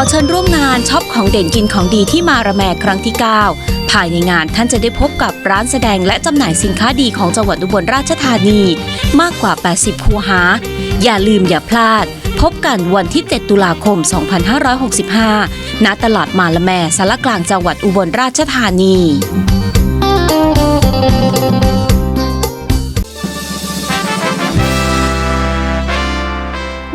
อเชิญร่วมงานช็อปของเด่นกินของดีที่มาระแมครั้งที่ 9 ภายในงานท่านจะได้พบกับร้านแสดงและจำหน่ายสินค้าดีของจังหวัดอุบลราชธานี มากกว่า 80 คูหา อย่าลืมอย่าพลาด พบกันวันที่ 7 ตุลาคม 2565 ณ ตลาดมาละแมสารกลางจังหวัดอุบลราชธานี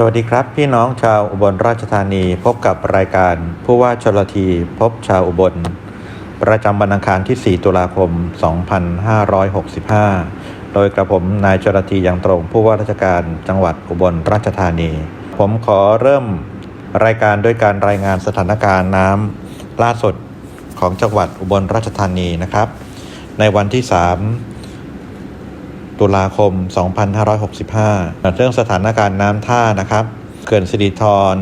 สวัสดีครับ พี่น้องชาวอุบลราชธานีพบกับรายการผู้ว่าชลทีพบชาวอุบล ประจำวันอังคารที่ 4 ตุลาคม 2565 โดยกระผมนายชลทีอย่างตรงผู้ว่าราชการจังหวัดอุบลราชธานี ผมขอเริ่มรายการด้วยการรายงานสถานการณ์น้ำล่าสุดของจังหวัดอุบลราชธานีนะครับ ในวันที่ 3 ตุลาคม 2565 เรื่องสถานการณ์น้ำท่านะครับ เขื่อนสิริธร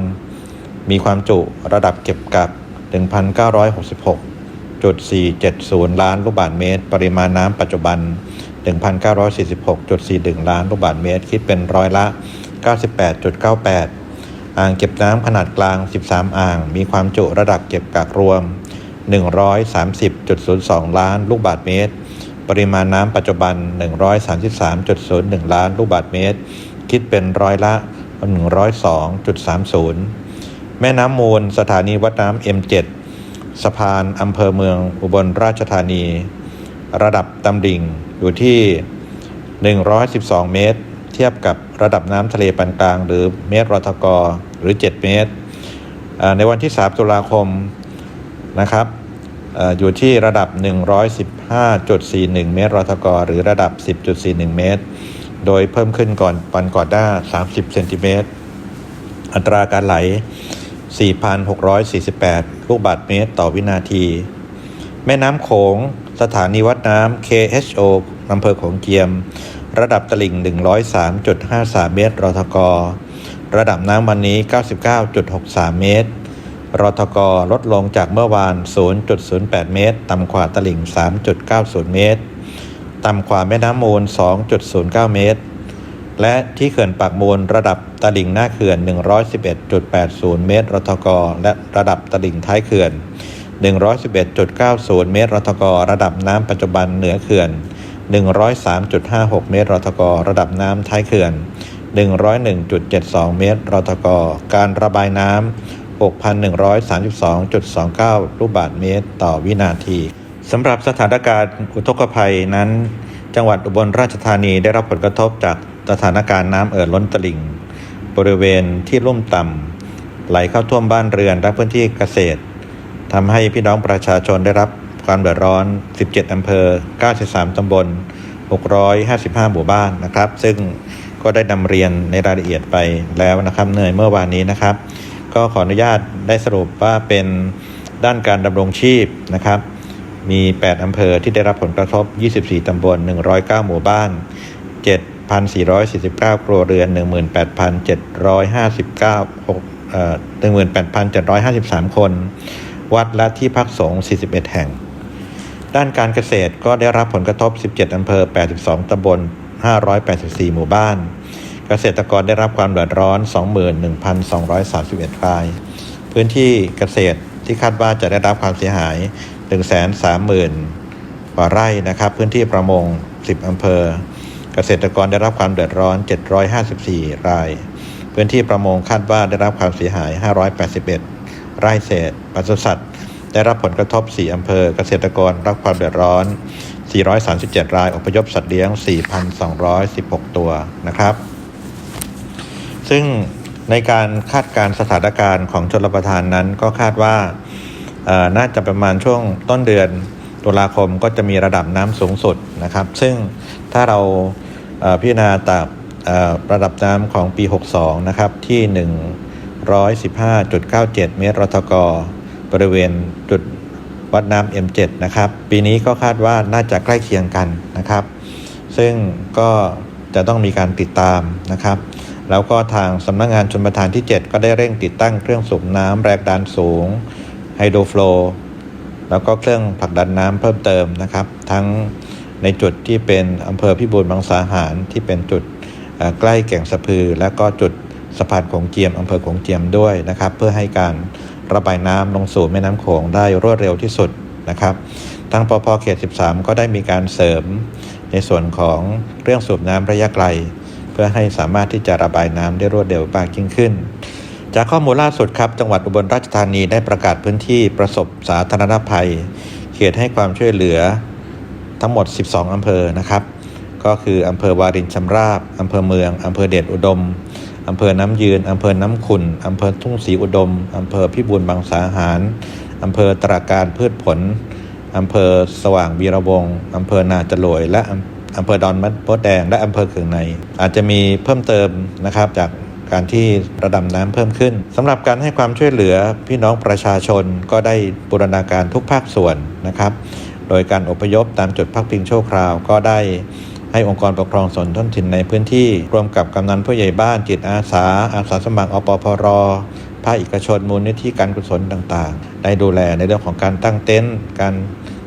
มีความจุระดับเก็บกัก1,966.470 ล้านลูกบาศก์เมตร ปริมาณน้ำปัจจุบัน 1,946.41 ล้านลูกบาศก์เมตร คิดเป็นร้อยละ 98.98อ่างเก็บน้ำขนาดกลาง 13 อ่าง มีความจุระดับเก็บกักรวม 130.02 ล้านลูกบาศก์เมตร ปริมาณน้ำปัจจุบัน 133.01 ล้านลูกบาศก์เมตร คิดเป็นร้อยละ 102.30 แม่น้ำมูลสถานีวัดน้ำ M7 สะพานอำเภอเมืองอุบลราชธานี ระดับตำดิ่งอยู่ที่ 112 เมตร เทียบกับระดับน้ำทะเลปานกลาง หรือเมตรรทก หรือ 7 เมตร ในวันที่ 3 ตุลาคมนะครับ อยู่ที่ระดับ 115.41 เมตรรทกหรือระดับ 10.41 เมตร โดยเพิ่มขึ้นก่อนปันก่อนหน้า 30 เซนติเมตร อัตราการไหล 4,648 ลูกบาศก์เมตรต่อวินาที แม่น้ำโขง สถานีวัดน้ำ KHO อำเภอโขงเจียม ระดับตลิ่ง 103.53 เมตรรทกระดับน้ำวันนี้ 99.63 เมตร รทกลดลงจากเมื่อวาน 0.08 เมตร ต่ำกว่าตลิ่ง 3.90 เมตร ต่ำกว่าแม่น้ำมูล 2.09 เมตร และที่เขื่อนปากมูลระดับตลิ่งหน้าเขื่อน 111.80 เมตรรทกและระดับตลิ่งท้ายเขื่อน 111.90 เมตรรทกระดับน้ำปัจจุบันเหนือเขื่อน 103.56 เมตรรทกระดับน้ำท้ายเขื่อน101.72 เมตรรทกการระบายน้ำ 6,132.29 ลูกบาศก์เมตรต่อวินาทีสำหรับสถานการณ์อุทกภัยนั้น จังหวัดอุบลราชธานีได้รับผลกระทบจากสถานการณ์น้ำเอ่อล้นตลิ่ง บริเวณที่ลุ่มต่ำไหลเข้าท่วมบ้านเรือนและพื้นที่เกษตรทำให้พี่น้องประชาชนได้รับความเดือดร้อน 17 อำเภอ 93 ตำบล 655 หมู่บ้านนะครับ ซึ่งก็ได้นำเรียนในรายละเอียดไปแล้วนะครับเนื่อเมื่อวานนี้นะครับ ก็ขออนุญาตได้สรุปว่าเป็นด้านการดำรงชีพนะครับ มี 8 อำเภอที่ได้รับผลกระทบ 24 ตำบล 109 หมู่บ้าน 7,449 ครัวเรือน 18,759 18,753 คน วัดและที่พักสงฆ์ 41 แห่ง ด้านการเกษตรก็ได้รับผลกระทบ 17 อำเภอ 82 ตำบล 584 หมู่บ้าน เกษตรกรได้รับความเดือดร้อน 21,231 ราย พื้นที่เกษตรที่คาดว่าจะได้รับความเสียหาย 130,000 กว่าไร่นะครับ พื้นที่ประมง 10 อำเภอ เกษตรกรได้รับความเดือดร้อน 754 ราย พื้นที่ประมงคาดว่าได้รับความเสียหาย 581 ไร่เศษปศุสัตว์ได้รับผลกระทบ 4 อำเภอ เกษตรกรรับความเดือดร้อน 437 ราย อพยพสัตว์เลี้ยง 4,216 ตัวนะครับ ซึ่งในการคาดการสถานการณ์ของชลประทานนั้นก็คาดว่าน่าจะประมาณช่วงต้นเดือนตุลาคมก็จะมีระดับน้ำสูงสุดนะครับ ซึ่งถ้าเราพิจารณาตามระดับน้ำของปี 62 นะครับ ที่ 115.97 เมตรรทกบริเวณจุดวัดน้ำ M7 นะครับ ปีนี้ก็คาดว่าน่าจะใกล้เคียงกันนะครับ ซึ่งก็จะต้องมีการติดตามนะครับ แล้วก็ทางสำนักงงานชนประทานที่ 7 ก็ได้เร่งติดตั้งเครื่องสูบน้ำแรงดันสูงไฮโดรฟลแล้วก็เครื่องผลักดันน้ำเพิ่มเติมนะครับ ทั้งในจุดที่เป็นอำเภอพิบูลบางสาหารที่เป็นจุดใกล้แก่งสะพือ และก็จุดสะพานโขงเจียมอำเภอโขงเจียมด้วยนะครับ เพื่อให้การระบายน้ำลงสู่แม่น้ำโขงได้รวดเร็วที่สุดนะครับทางปพเขต 13 ก็ได้มีการเสริม ในส่วนของเรื่องสูบน้ำระยะไกล พื่อให้สามารถที่จะระบายน้ำได้รวดเร็วมากยิ่งขึ้น จากข้อมูลล่าสุดครับ จังหวัดอุบลราชธานีได้ประกาศพื้นที่ประสบสาธารณภัย เขตให้ความช่วยเหลือทั้งหมด 12 อำเภอนะครับ ก็คืออำเภอวารินชำราบอำเภอเมืองอำเภอเดชอุดมอำเภอน้ำยืนอำเภอน้ำขุนอำเภอทุ่งศรีอุดมอำเภอพิบูลบางสาหารอำเภอตราการพืชผลอำเภอสว่างวีระวงศ์อำเภอนาจรวย และ อำเภอดอนมัดโพแดง และอำเภอเขืองใน อาจจะมีเพิ่มเติมนะครับจากการที่ระดับน้ำเพิ่มขึ้นสำหรับการให้ความช่วยเหลือพี่น้องประชาชนก็ได้บูรณาการทุกภาคส่วนนะครับ โดยการอพยพตามจุดพักพิงชั่วคราวก็ได้ให้องค์กรปกครองส่วนท้องถิ่นในพื้นที่ร่วมกับกำนันผู้ใหญ่บ้านจิตอาสา อาสาสมัครอปพรภาคเอกชนมูลนิธิการกุศลต่างๆ ได้ดูแลในเรื่องของการตั้งเต็นท์การ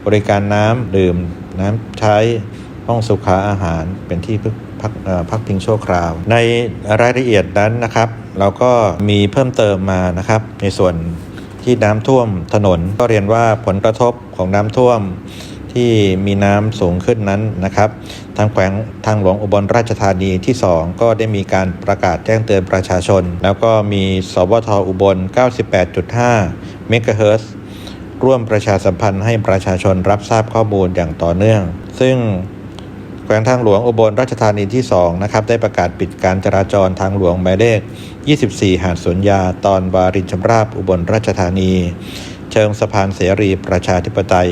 บริการน้ำดื่ม น้ำใช้ ห้องสุขาอาหารเป็นที่พักพักพิงชั่วคราว ในรายละเอียดนั้นนะครับ เราก็มีเพิ่มเติมมานะครับ ในส่วนที่น้ำท่วมถนนก็เรียนว่าผลกระทบของน้ำท่วมที่มีน้ำสูงขึ้นนั้นนะครับ ทางแขวงทางหลวงอุบลราชธานีที่ 2 ก็ได้มีการประกาศแจ้งเตือนประชาชน แล้วก็มีสวทอุบล 98.5 เมกะเฮิรตซ์ร่วมประชาสัมพันธ์ให้ประชาชนรับทราบข้อมูลอย่างต่อเนื่อง ซึ่ง วงทางหลวงอุบลราชธานีที่ 2 นะครับ ได้ประกาศปิดการจราจรทางหลวงหมายเลข 24 หาดสวนยา ตอนวารินชำราบอุบลราชธานี เชิงสะพานเสรีประชาธิปไตย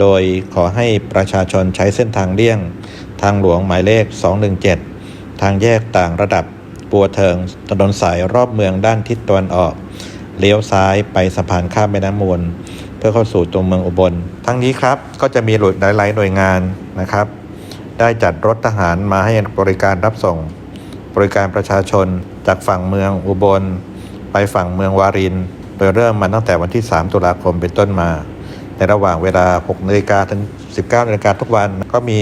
โดยขอให้ประชาชนใช้เส้นทางเลี่ยง ทางหลวงหมายเลข 217 ทางแยกต่างระดับปัวเทิงถนนสายรอบเมืองด้านทิศตะวันออก เลี้ยวซ้ายไปสะพานข้ามแม่น้ำมูล เพื่อเข้าสู่ตัวเมืองอุบล ทั้งนี้ครับก็จะมีหลายๆหน่วยงานนะครับ ได้จัดรถทหารมาให้บริการรับส่ง บริการประชาชนจากฝั่งเมืองอุบล ไปฝั่งเมืองวาริน โดยเริ่มมาตั้งแต่วันที่ 3 ตุลาคมเป็นต้นมา ในระหว่างเวลา 6นาฬิกาถึง 19นาฬิกาทุกวันก็มี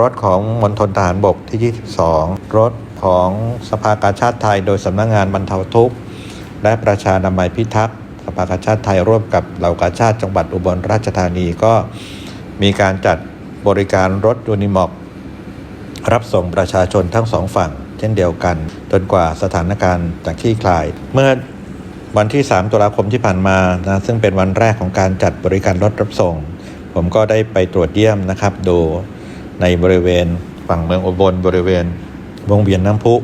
รถของมณฑลทหารบกที่ 22 รถของสภากาชาติไทย โดยสำนักงานบรรเทาทุกข์ และประชานามัยพิทักษ์สภากาชาติไทยร่วมกับเหล่ากาชาติจังหวัดอุบลราชธานีก็มีการจัดบริการรถยูนิมอก รับส่งประชาชนทั้งสองฝั่ง เช่นเดียวกัน จนกว่าสถานการณ์จะคลี่คลาย เมื่อวันที่ 3 ตุลาคมที่ผ่านมานะซึ่งเป็นวันแรกของการจัดบริการรถรับส่ง ผมก็ได้ไปตรวจเยี่ยมนะครับดูในบริเวณฝั่งเมืองอุบลบริเวณ วงเวียนน้ำพุ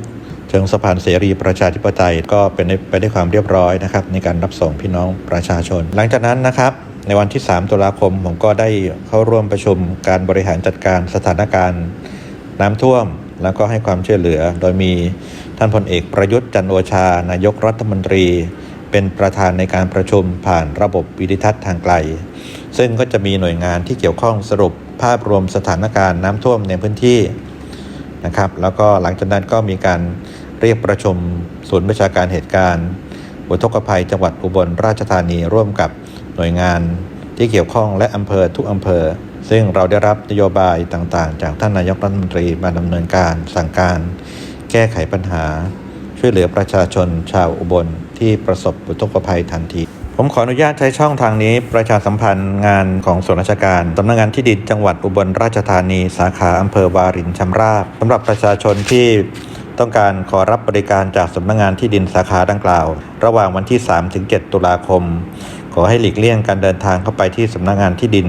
เชิงสะพานเสรีประชาธิปไตยก็เป็นไปได้วยความเรียบร้อยนะครับในการรับส่งพี่น้องประชาชน หลังจากนั้นนะครับ ในวันที่ 3 ตุลาคมผมก็ได้เข้าร่วมประชุมการบริหารจัดการสถานการณ์ น้ำท่วม แล้วก็ให้ความช่วยเหลือ โดยมีท่านพลเอกประยุทธ์จันโอชา นายกรัฐมนตรี เป็นประธานในการประชุมผ่านระบบวิดิทัศน์ทางไกล ซึ่งก็จะมีหน่วยงานที่เกี่ยวข้องสรุปภาพรวมสถานการณ์น้ำท่วมในพื้นที่นะครับแล้วก็หลังจากนั้นก็มีการเรียกประชุมศูนย์ประชาการเหตุการณ์อุทกภัยจังหวัดอุบลราชธานีร่วมกับหน่วยงานที่เกี่ยวข้องและอำเภอทุกอำเภอ ซึ่งเราได้รับนโยบายต่างๆ จากท่านนายกรัฐมนตรีมาดำเนินการสั่งการ แก้ไขปัญหา ช่วยเหลือประชาชนชาวอุบลที่ประสบอุทกภัยทันทีผมขออนุญาตใช้ช่องทางนี้ประชาสัมพันธ์งานของส่วนราชการสำนักงานที่ดินจังหวัดอุบลราชธานี สาขาอำเภอวารินชำราบสำหรับประชาชนที่ต้องการขอรับบริการจากสำนักงานที่ดินสาขาดังกล่าว ระหว่างวันที่ 3-7 ตุลาคม ขอให้หลีกเลี่ยงการเดินทางเข้าไปที่สำนักงานที่ดิน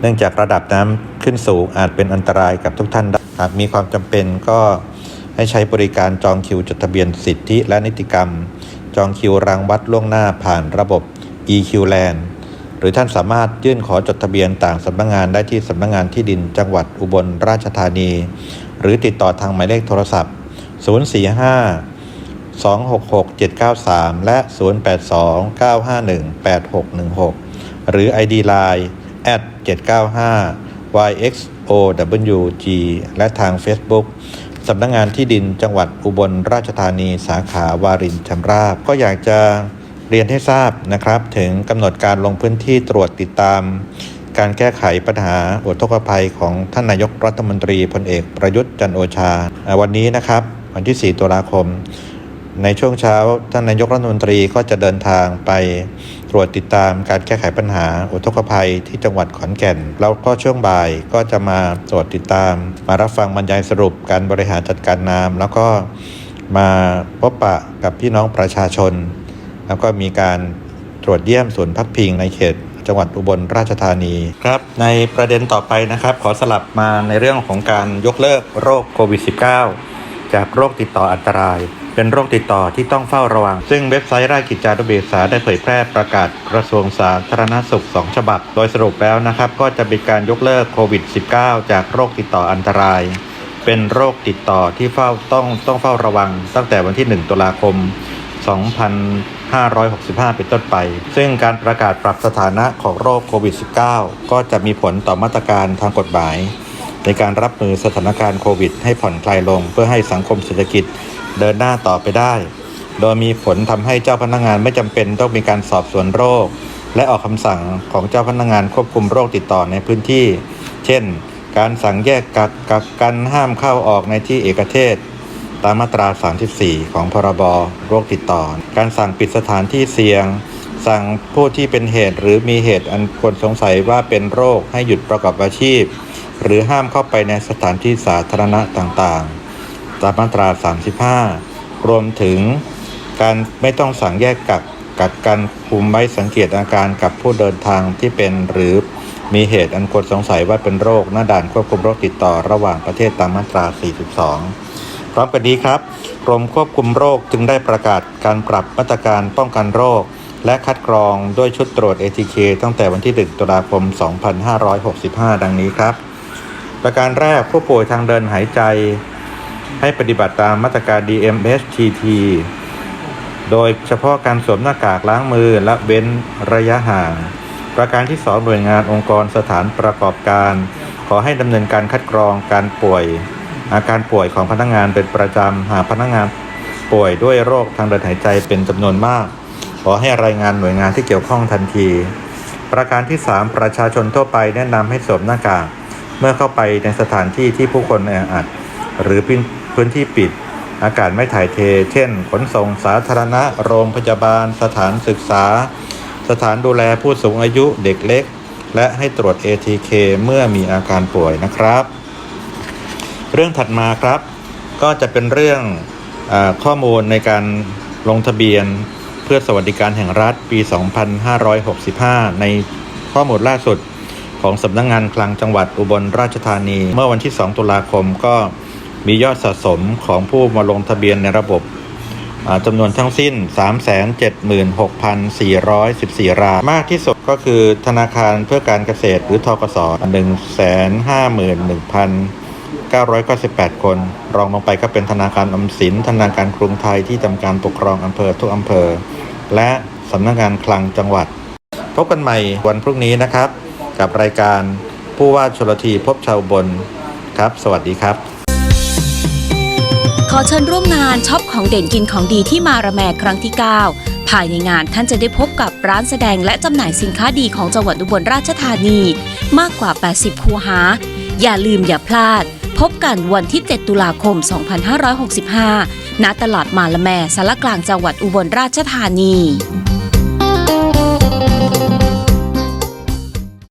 เนื่องจากระดับน้ำขึ้นสูงอาจเป็นอันตรายกับทุกท่านหากมีความจำเป็นก็ให้ใช้บริการจองคิวจดทะเบียนสิทธิและนิติกรรม จองคิวรางวัดล่วงหน้าผ่านระบบ EQ Land หรือท่านสามารถยื่นขอจดทะเบียนต่างสำนักงานได้ที่สำนักงานที่ดินจังหวัดอุบลราชธานี หรือติดต่อทางหมายเลขโทรศัพท์ 045 266 793 และ 082 951 8616 หรือ ID Line at 795 YXOWG และทาง Facebook สำนักงงานที่ดินจังหวัดอุบลราชธานีสาขาวารินชำราบ ก็อยากจะเรียนให้ทราบนะครับ ถึงกำหนดการลงพื้นที่ตรวจติดตาม การแก้ไขปัญหาอุทกภัยของท่านนายกรัฐมนตรีพลเอกประยุทธ์จันโอชา วันนี้นะครับ วันที่ 4 ตุลาคม ในช่วงเช้าท่านนายกรัฐมนตรีก็จะเดินทางไป รวจติดตามการแก้ไขปัญหาอุทกภัยที่จังหวัดขอนแก่น แล้วก็ช่วงบ่ายก็จะมาตรวจติดตาม มารับฟังบรรยายสรุปการบริหารจัดการน้ำแล้วก็มาพบปะกับพี่น้องประชาชน แล้วก็มีการตรวจเยี่ยมศูนย์พักพิงในเขตจังหวัดอุบลราชธานีครับ ในประเด็นต่อไปนะครับ ขอสลับมาในเรื่องของการยกเลิกโรคโควิด -19 จากโรคติดต่ออันตราย เป็นโรคติดต่อที่ต้องเฝ้าระวัง ซึ่งเว็บไซต์ราชกิจจานุเบกษาได้เผยแพร่ประกาศกระทรวงสาธารณสุข 2 ฉบับ โดยสรุปแล้วนะครับ ก็จะเป็นการยกเลิกโควิด -19 จากโรคติดต่ออันตราย เป็นโรคติดต่อที่เฝ้าต้องต้องเฝ้าระวัง ตั้งแต่วันที่ 1 ตุลาคม 2565 เป็นต้นไป ซึ่งการประกาศปรับสถานะของโรคโควิด -19 ก็จะมีผลต่อมาตรการทางกฎหมาย ในการรับมือสถานการณ์โควิด ให้ผ่อนคลายลงเพื่อให้สังคมเศรษฐกิจเดินหน้าต่อไปได้ โดยมีผลทำให้เจ้าพนักงานไม่จำเป็นต้องมีการสอบสวนโรค และออกคำสั่งของเจ้าพนักงานควบคุมโรคติดต่อในพื้นที่ เช่น การสั่งแยกกักกักกันห้ามเข้าออกในที่เอกเทศ ตามมาตรา 34 ของพรบโรคติดต่อ การสั่งปิดสถานที่เสี่ยง สั่งผู้ที่เป็นเหตุหรือมีเหตุอันควรสงสัยว่าเป็นโรคให้หยุดประกอบอาชีพ หรือห้ามเข้าไปในสถานที่สาธารณะต่างๆ ตามมาตรา 35 รวมถึงการไม่ต้องสั่งแยกกักกักกันคุมไว้สังเกตอาการกับผู้เดินทางที่เป็นหรือมีเหตุอันควรสงสัยว่าเป็นโรคหน้าด่านควบคุมโรคติดต่อระหว่างประเทศตามมาตรา 42 พร้อมกันนี้ครับกรมควบคุมโรคจึงได้ประกาศการปรับมาตรการป้องกันโรค และคัดกรองด้วยชุดตรวจ ATK ตั้งแต่วันที่ 1 ตุลาคม 2565 ดังนี้ครับ ประการแรกผู้ป่วยทางเดินหายใจ ให้ปฏิบัติตามมาตรการ DMHTT โดยเฉพาะการสวมหน้ากากล้างมือและเว้นระยะห่าง ประการที่ 2 หน่วยงานองค์กรสถานประกอบการ ขอให้ดำเนินการคัดกรองการป่วย อาการป่วยของพนักงานเป็นประจำหากพนักงานป่วยด้วยโรคทางเดินหายใจเป็นจำนวนมาก ขอให้รายงานหน่วยงานที่เกี่ยวข้องทันที ประการที่ 3 ประชาชนทั่วไปแนะนำให้สวมหน้ากาก เมื่อเข้าไปในสถานที่ที่ผู้คนแออัด หรือพื้นที่ปิด อากาศไม่ถ่ายเท เช่น ขนส่งสาธารณะ โรงพยาบาล สถานศึกษา สถานดูแลผู้สูงอายุเด็กเล็ก และให้ตรวจ ATK เมื่อมีอาการป่วยนะครับ เรื่องถัดมาครับ ก็จะเป็นเรื่องอข้อมูลในการลงทะเบียนเพื่อสวัสดิการแห่งรัฐปี 2565 ในข้อมูลล่าสุด ของสำนักงงานคลังจังหวัดอุบลราชธานี เมื่อวันที่ 2 ตุลาคมก็มียอดสะสมของผู้มาลงทะเบียนในระบบจำนวนทั้งสิ้น 376,414 ราย มากที่สุดก็คือธนาคารเพื่อการเกษตรหรือทกส151,998 คน รองลงไปก็เป็นธนาคารออมสิน ธนาคารกรุงไทยที่ทำการปกครองอำเภอทุกอำเภอ และสำนักงานคลังจังหวัด พบกันใหม่วันพรุ่งนี้นะครับ กับรายการผู้ว่าชลทีพบชาวอุบนครับ สวัสดีครับ ขอเชิญร่วมงานช็อปของเด่นกินของดีที่มาระแมครั้งที่ 9 ภายในงานท่านจะได้พบกับร้านแสดงและจำหน่ายสินค้าดีของจังหวัดอุบลราชธานี มากกว่า 80 คูหา อย่าลืมอย่าพลาด พบกันวันที่ 7 ตุลาคม 2565 ณ ตลาดมาละแมสารกลางจังหวัดอุบลราชธานี